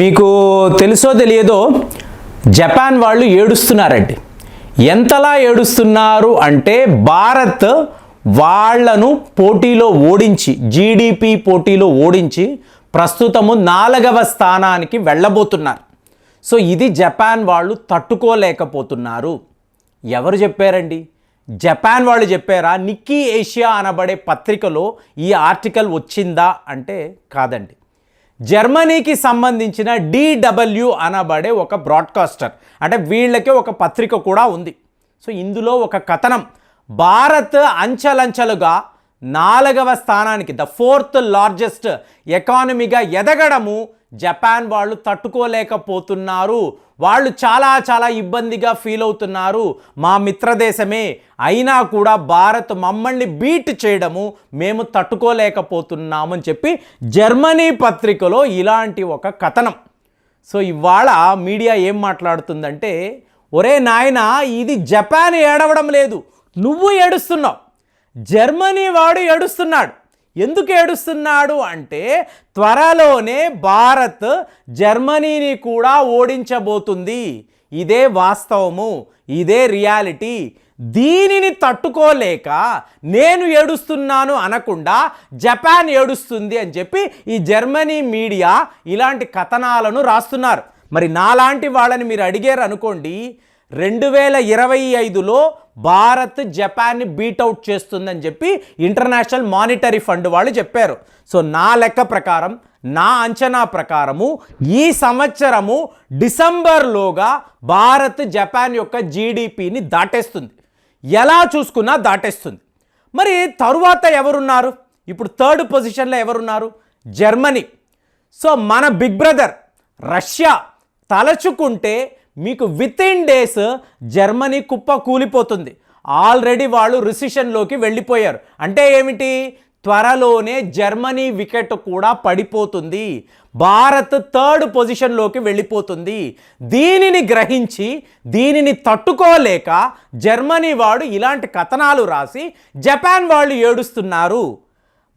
మీకు తెలుసో తెలియదో జపాన్ వాళ్ళు ఏడుస్తున్నారండి. ఎంతలా ఏడుస్తున్నారు అంటే భారత్ వాళ్ళను పోటీలో ఓడించి జీడిపి పోటీలో ఓడించి ప్రస్తుతము నాలుగవ స్థానానికి వెళ్ళబోతున్నారు. సో ఇది జపాన్ వాళ్ళు తట్టుకోలేకపోతున్నారు. ఎవరు చెప్పారండి? జపాన్ వాళ్ళు చెప్పారా? నిక్కీ ఏషియా అనబడే పత్రికలో ఈ ఆర్టికల్ వచ్చిందా అంటే కాదండి. జర్మనీకి సంబంధించిన డిడబ్ల్యూ అనబడే ఒక బ్రాడ్కాస్టర్. అంటే వీళ్ళకి ఒక పత్రిక కూడా ఉంది. సో ఇందులో ఒక కథనం. భారత్ అంచెలంచెలుగా నాలుగవ స్థానానికి ద ఫోర్త్ లార్జెస్ట్ ఎకానమీగా ఎదగడము జపాన్ వాళ్ళు తట్టుకోలేకపోతున్నారు. వాళ్ళు చాలా చాలా ఇబ్బందిగా ఫీల్ అవుతున్నారు. మా మిత్రదేశమే అయినా కూడా భారత్ మమ్మల్ని బీట్ చేయడము మేము తట్టుకోలేకపోతున్నామని చెప్పి జర్మనీ పత్రికలో ఇలాంటి ఒక కథనం. సో ఇవాళ మీడియా ఏం మాట్లాడుతుందంటే ఒరే నాయన ఇది జపాన్ ఏడవడం లేదు. నువ్వు ఏడుస్తున్నావు. జర్మనీ వాడు ఏడుస్తున్నాడు. ఎందుకు ఏడుస్తున్నాడు అంటే త్వరలోనే భారత్ జర్మనీని కూడా ఓడించబోతుంది. ఇదే వాస్తవము ఇదే రియాలిటీ. దీనిని తట్టుకోలేక నేను ఏడుస్తున్నాను అనకుండా జపాన్ ఏడుస్తుంది అని చెప్పి ఈ జర్మనీ మీడియా ఇలాంటి కథనాలను రాస్తున్నారు. మరి నాలాంటి వాళ్ళని మీరు అడిగారు అనుకోండి రెండు వేల ఇరవై ఐదులో భారత్ జపాన్ని బీటౌట్ చేస్తుందని చెప్పి ఇంటర్నేషనల్ మానిటరీ ఫండ్ వాళ్ళు చెప్పారు. సో నా లెక్క ప్రకారం నా అంచనా ప్రకారము ఈ సంవత్సరము డిసెంబర్లోగా భారత్ జపాన్ యొక్క జీడిపిని దాటేస్తుంది. ఎలా చూసుకున్నా దాటేస్తుంది. మరి తరువాత ఎవరున్నారు? ఇప్పుడు థర్డ్ పొజిషన్లో ఎవరున్నారు? జర్మనీ. సో మన బిగ్ బ్రదర్ రష్యా తలచుకుంటే మీకు విత్ ఇన్ డేస్ జర్మనీ కుప్ప కూలిపోతుంది. ఆల్రెడీ వాళ్ళు రిసిషన్లోకి వెళ్ళిపోయారు. అంటే ఏమిటి? త్వరలోనే జర్మనీ వికెట్ కూడా పడిపోతుంది. భారత్ థర్డ్ పొజిషన్లోకి వెళ్ళిపోతుంది. దీనిని గ్రహించి దీనిని తట్టుకోలేక జర్మనీ వాడు ఇలాంటి కథనాలు రాసి జపాన్ వాళ్ళు ఏడుస్తున్నారు.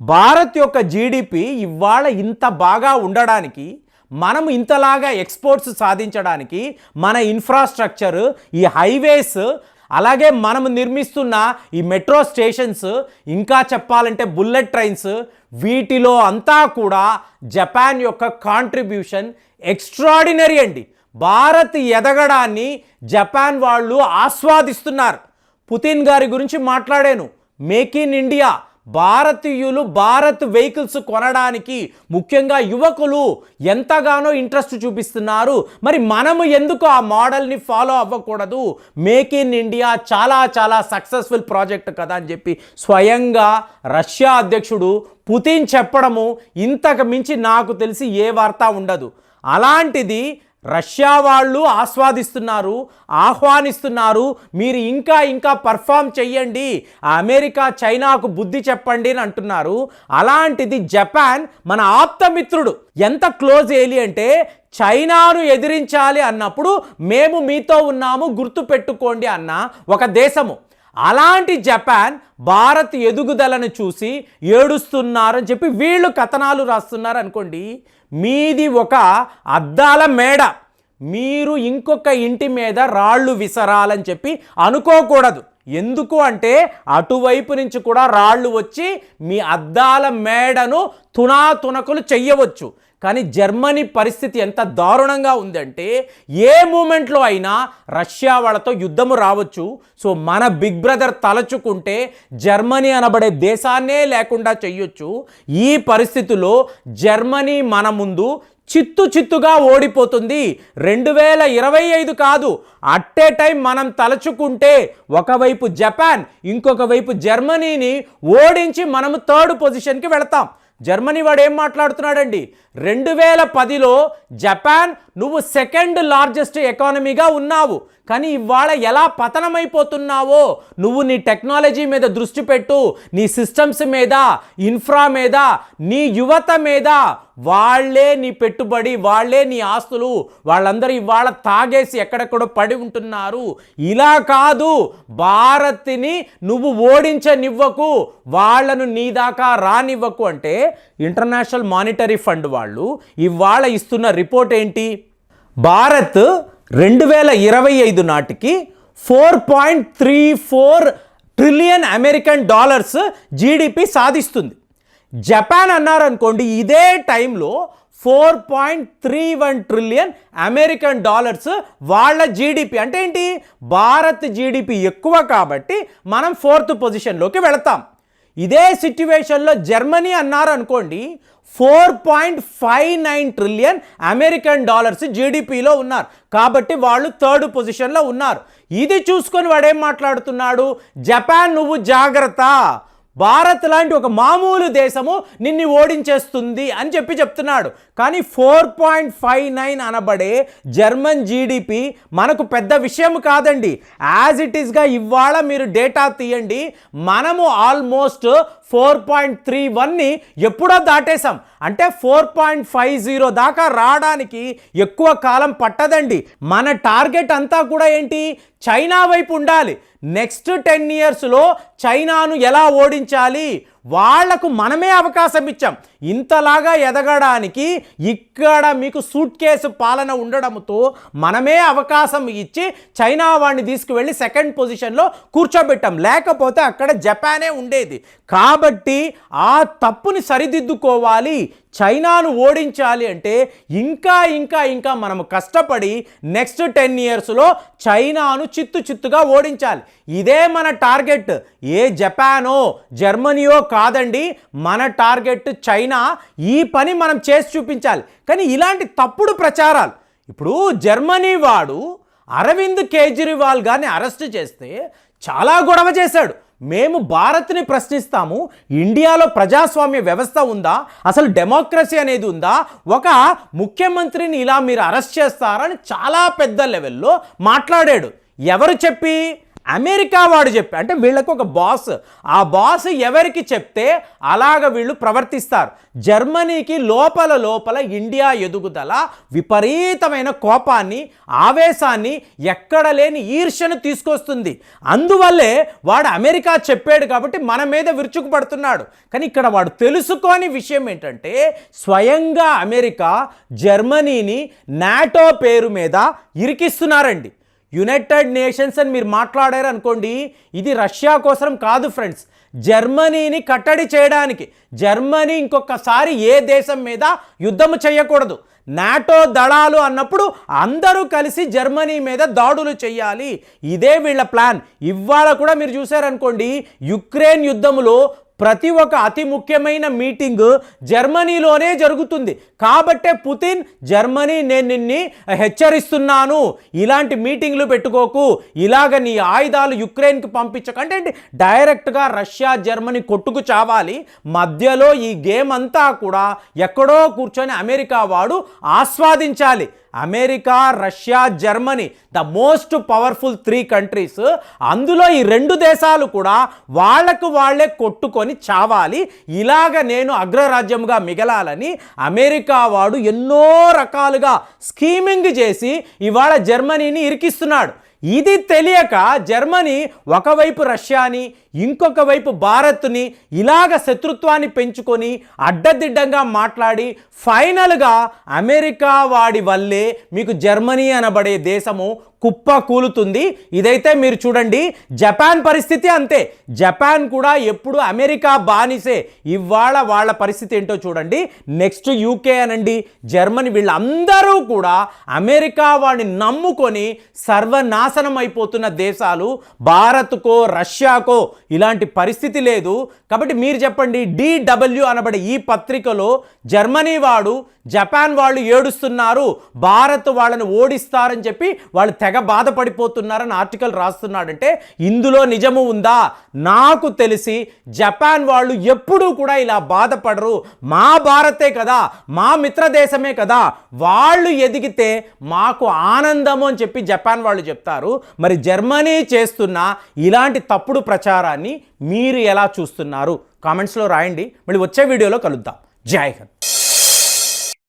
భారత్ యొక్క జీడిపి ఇవాళ ఇంత బాగా ఉండడానికి మనం ఇంతలాగా ఎక్స్పోర్ట్స్ సాధించడానికి మన ఇన్ఫ్రాస్ట్రక్చర్ ఈ హైవేస్ అలాగే మనం నిర్మిస్తున్న ఈ మెట్రో స్టేషన్స్ ఇంకా చెప్పాలంటే బుల్లెట్ ట్రైన్స్ వీటిలో అంతా కూడా జపాన్ యొక్క కాంట్రిబ్యూషన్ ఎక్స్ట్రాడినరీ అండి. భారత్ ఎదగడాన్ని జపాన్ వాళ్ళు ఆస్వాదిస్తున్నారు. పుతిన్ గారి గురించి మాట్లాడాను. Make in India. భారతీయులు భారత్ వెహికల్స్ కొనడానికి ముఖ్యంగా యువకులు ఎంతగానో ఇంట్రెస్ట్ చూపిస్తున్నారు. మరి మనము ఎందుకు ఆ మోడల్ని ఫాలో అవ్వకూడదు? మేక్ ఇన్ ఇండియా చాలా చాలా సక్సెస్ఫుల్ ప్రాజెక్ట్ కదా అని చెప్పి స్వయంగా రష్యా అధ్యక్షుడు పుతిన్ చెప్పడము ఇంతకు మించి నాకు తెలిసి ఏ వార్త ఉండదు. అలాంటిది రష్యా వాళ్ళు ఆస్వాదిస్తున్నారు ఆహ్వానిస్తున్నారు మీరు ఇంకా ఇంకా పర్ఫామ్ చెయ్యండి అమెరికా చైనాకు బుద్ధి చెప్పండి అని అంటున్నారు. అలాంటిది జపాన్ మన ఆప్తమిత్రుడు. ఎంత క్లోజ్ ఏలి అంటే చైనాను ఎదిరించాలి అన్నప్పుడు మేము మీతో ఉన్నాము గుర్తుపెట్టుకోండి అన్న ఒక దేశము. అలాంటి జపాన్ భారత్ ఎదుగుదలను చూసి ఏడుస్తున్నారని చెప్పి వీళ్ళు కథనాలు రాస్తున్నారు అనుకోండి. మీది ఒక అద్దాల మేడ. మీరు ఇంకొక ఇంటి మీద రాళ్ళు విసరాలని చెప్పి అనుకోకూడదు. ఎందుకు అంటే అటువైపు నుంచి కూడా రాళ్ళు వచ్చి మీ అద్దాల మేడను తునాతునకలు చెయ్యవచ్చు. కానీ జర్మనీ పరిస్థితి ఎంత దారుణంగా ఉందంటే ఏ మూమెంట్లో అయినా రష్యా వాళ్ళతో యుద్ధము రావచ్చు. సో మన బిగ్ బ్రదర్ తలచుకుంటే జర్మనీ అనబడే దేశాన్నే లేకుండా చెయ్యొచ్చు. ఈ పరిస్థితిలో జర్మనీ మన ముందు చిత్తు చిత్తుగా ఓడిపోతుంది. రెండు వేల ఇరవై ఐదు కాదు అట్టే టైం మనం తలచుకుంటే ఒకవైపు జపాన్ ఇంకొక వైపు జర్మనీని ఓడించి మనము థర్డ్ పొజిషన్కి వెళతాం. జర్మనీ వాడు ఏం మాట్లాడుతున్నాడండి? రెండు వేల పదిలో జపాన్ నువ్వు సెకండ్ లార్జెస్ట్ ఎకానమీగా ఉన్నావు. కానీ ఇవాళ ఎలా పతనమైపోతున్నావో నువ్వు నీ టెక్నాలజీ మీద దృష్టి పెట్టు నీ సిస్టమ్స్ మీద ఇన్ఫ్రా మీద నీ యువత మీద వాళ్ళే నీ పెట్టుబడి వాళ్ళే నీ ఆస్తులు వాళ్ళందరూ ఇవాళ తాగేసి ఎక్కడెక్కడో పడి ఉంటున్నారు. ఇలా కాదు భారత్ని నువ్వు ఓడించనివ్వకు వాళ్ళను నీ దాకా రానివ్వకు అంటే ఇంటర్నేషనల్ మానిటరీ ఫండ్ వాళ్ళు ఇవాళ ఇస్తున్న రిపోర్ట్ ఏంటి? భారత్ రెండు వేల ఇరవై ఐదు నాటికి four point three four trillion American dollars GDP సాధిస్తుంది. జపాన్ అన్నారనుకోండి ఇదే టైంలో four point three one trillion American dollars వాళ్ళ జీడిపి. అంటే ఏంటి? భారత్ జీడిపి ఎక్కువ కాబట్టి మనం ఫోర్త్ పొజిషన్లోకి వెళతాం. ఇదే సిట్యువేషన్లో జర్మనీ అన్నారు అనుకోండి four point five nine trillion American dollars జీడిపిలో ఉన్నారు. కాబట్టి వాళ్ళు థర్డ్ పొజిషన్లో ఉన్నారు. ఇది చూసుకొని వాడేం మాట్లాడుతున్నాడు? జపాన్ నువ్వు జాగ్రత్త. భారత్ లాంటి ఒక మామూలు దేశము నిన్ను ఓడించేస్తుంది అని చెప్పి చెప్తున్నాడు. కానీ ఫోర్ పాయింట్ ఫైవ్ నైన్ అనబడే జర్మన్ జీడిపి మనకు పెద్ద విషయం కాదండి. యాజ్ ఇట్ ఈస్గా ఇవాళ మీరు డేటా తీయండి. మనము ఆల్మోస్ట్ ఫోర్ పాయింట్ త్రీ వన్ని ఎప్పుడో దాటేశాం. అంటే ఫోర్ పాయింట్ ఫైవ్ జీరో దాకా రావడానికి ఎక్కువ కాలం పట్టదండి. మన టార్గెట్ అంతా కూడా ఏంటి? చైనా వైపు ఉండాలి. నెక్స్ట్ టెన్ ఇయర్స్లో చైనాను ఎలా ఓడించాలి వాళ్ళకు మనమే అవకాశం ఇచ్చాం. ఇంతలాగా ఎదగడానికి ఇక్కడ మీకు సూట్ కేసు పాలన ఉండడంతో మనమే అవకాశం ఇచ్చి చైనా వాడిని తీసుకువెళ్ళి సెకండ్ పొజిషన్లో కూర్చోబెట్టాం. లేకపోతే అక్కడ జపానే ఉండేది. కాబట్టి ఆ తప్పుని సరిదిద్దుకోవాలి. చైనాను ఓడించాలి అంటే ఇంకా ఇంకా ఇంకా మనము కష్టపడి నెక్స్ట్ టెన్ ఇయర్స్లో చైనాను చిత్తు చిత్తుగా ఓడించాలి. ఇదే మన టార్గెట్. ఏ జపానో జర్మనీయో కాదండి మన టార్గెట్ చైనా. ఈ పని మనం చేసి చూపించాలి. కానీ ఇలాంటి తప్పుడు ప్రచారాలు. ఇప్పుడు జర్మనీ వాడు అరవింద్ కేజ్రీవాల్ గారిని అరెస్ట్ చేస్తే చాలా గొడవ చేశాడు. మేము భారత్ని ప్రశ్నిస్తాము ఇండియాలో ప్రజాస్వామ్య వ్యవస్థ ఉందా అసలు డెమోక్రసీ అనేది ఉందా ఒక ముఖ్యమంత్రిని ఇలా మీరు అరెస్ట్ చేస్తారని చాలా పెద్ద లెవెల్లో మాట్లాడాడు. ఎవరు చెప్పి? అమెరికా వాడు చెప్పి అంటే వీళ్ళకు ఒక బాస్. ఆ బాస్ ఎవరికి చెప్తే అలాగ వీళ్ళు ప్రవర్తిస్తారు. జర్మనీకి లోపల లోపల ఇండియా ఎదుగుదల విపరీతమైన కోపాన్ని ఆవేశాన్ని ఎక్కడ లేని ఈర్ష్యను తీసుకొస్తుంది. అందువల్లే వాడు అమెరికా చెప్పాడు కాబట్టి మన మీద విరుచుకుపడుతున్నాడు. కానీ ఇక్కడ వాడు తెలుసుకోని విషయం ఏంటంటే స్వయంగా అమెరికా జర్మనీని నాటో పేరు మీద ఇరికిస్తున్నారండి. యునైటెడ్ నేషన్స్ అని మీరు మాట్లాడారు అనుకోండి ఇది రష్యా కోసం కాదు ఫ్రెండ్స్. జర్మనీని కట్టడి చేయడానికి జర్మనీ ఇంకొకసారి ఏ దేశం మీద యుద్ధం చేయకూడదు. నాటో దళాలు అన్నప్పుడు అందరూ కలిసి జర్మనీ మీద దాడులు చేయాలి. ఇదే వీళ్ళ ప్లాన్. ఇవాళ కూడా మీరు చూసారనుకోండి యుక్రెయిన్ యుద్ధంలో ప్రతి ఒక్క అతి ముఖ్యమైన మీటింగ్ జర్మనీలోనే జరుగుతుంది. కాబట్టే పుతిన్ జర్మనీ నేను నిన్ని హెచ్చరిస్తున్నాను. ఇలాంటి మీటింగ్లు పెట్టుకోకు. ఇలాగ నీ ఆయుధాలు యుక్రెయిన్కి పంపించకంటే డైరెక్ట్గా రష్యా జర్మనీ కొట్టుకు చావాలి. మధ్యలో ఈ గేమ్ అంతా కూడా ఎక్కడో కూర్చొని అమెరికా వాడు ఆస్వాదించాలి. America Russia Germany the most powerful three countries అందులో ఈ రెండు దేశాలు కూడా వాళ్ళకు వాళ్ళే కొట్టుకొని చావాలి. ఇలాగ నేను అగ్రరాజ్యంగా మిగలాలని అమెరికా వాడు ఎన్నో రకాలుగా స్కీమింగ్ చేసి ఇవాళ జర్మనీని ఇరికిస్తున్నాడు. ఇది తెలియక జర్మనీ ఒకవైపు రష్యాని ఇంకొక వైపు భారత్ని ఇలాగ శత్రుత్వాన్ని పెంచుకొని అడ్డదిడ్డంగా మాట్లాడి ఫైనల్గా అమెరికా వాడి వల్లే మీకు జర్మనీ అనబడే దేశము కుప్ప కూలుతుంది. ఇదైతే మీరు చూడండి జపాన్ పరిస్థితి అంతే. జపాన్ కూడా ఎప్పుడు అమెరికా బానిసే. ఇవాళ వాళ్ళ పరిస్థితి ఏంటో చూడండి. నెక్స్ట్ యూకే అనండి జర్మనీ వీళ్ళందరూ కూడా అమెరికా వాడిని నమ్ముకొని సర్వనాశనం అయిపోతున్న దేశాలు భారత్కో రష్యాకో ఇలాంటి పరిస్థితి లేదు. కాబట్టి మీరు చెప్పండి డిడబ్ల్యూ అనబడే ఈ పత్రికలో జర్మనీ వాడు జపాన్ వాళ్ళు ఏడుస్తున్నారు భారత్ వాళ్ళని ఓడిస్తారని చెప్పి వాళ్ళు తెగ బాధపడిపోతున్నారని ఆర్టికల్ రాస్తున్నాడంటే ఇందులో నిజము ఉందా? నాకు తెలిసి జపాన్ వాళ్ళు ఎప్పుడూ కూడా ఇలా బాధపడరు. మా భారతే కదా మా మిత్ర దేశమే కదా వాళ్ళు ఎదిగితే మాకు ఆనందము అని చెప్పి జపాన్ వాళ్ళు చెప్తారు. మరి జర్మనీ చేస్తున్న ఇలాంటి తప్పుడు ప్రచారాన్ని మీరు ఎలా చూస్తున్నారు? కామెంట్స్లో రాయండి. మళ్ళీ వచ్చే వీడియోలో కలుద్దాం. జై హింద్.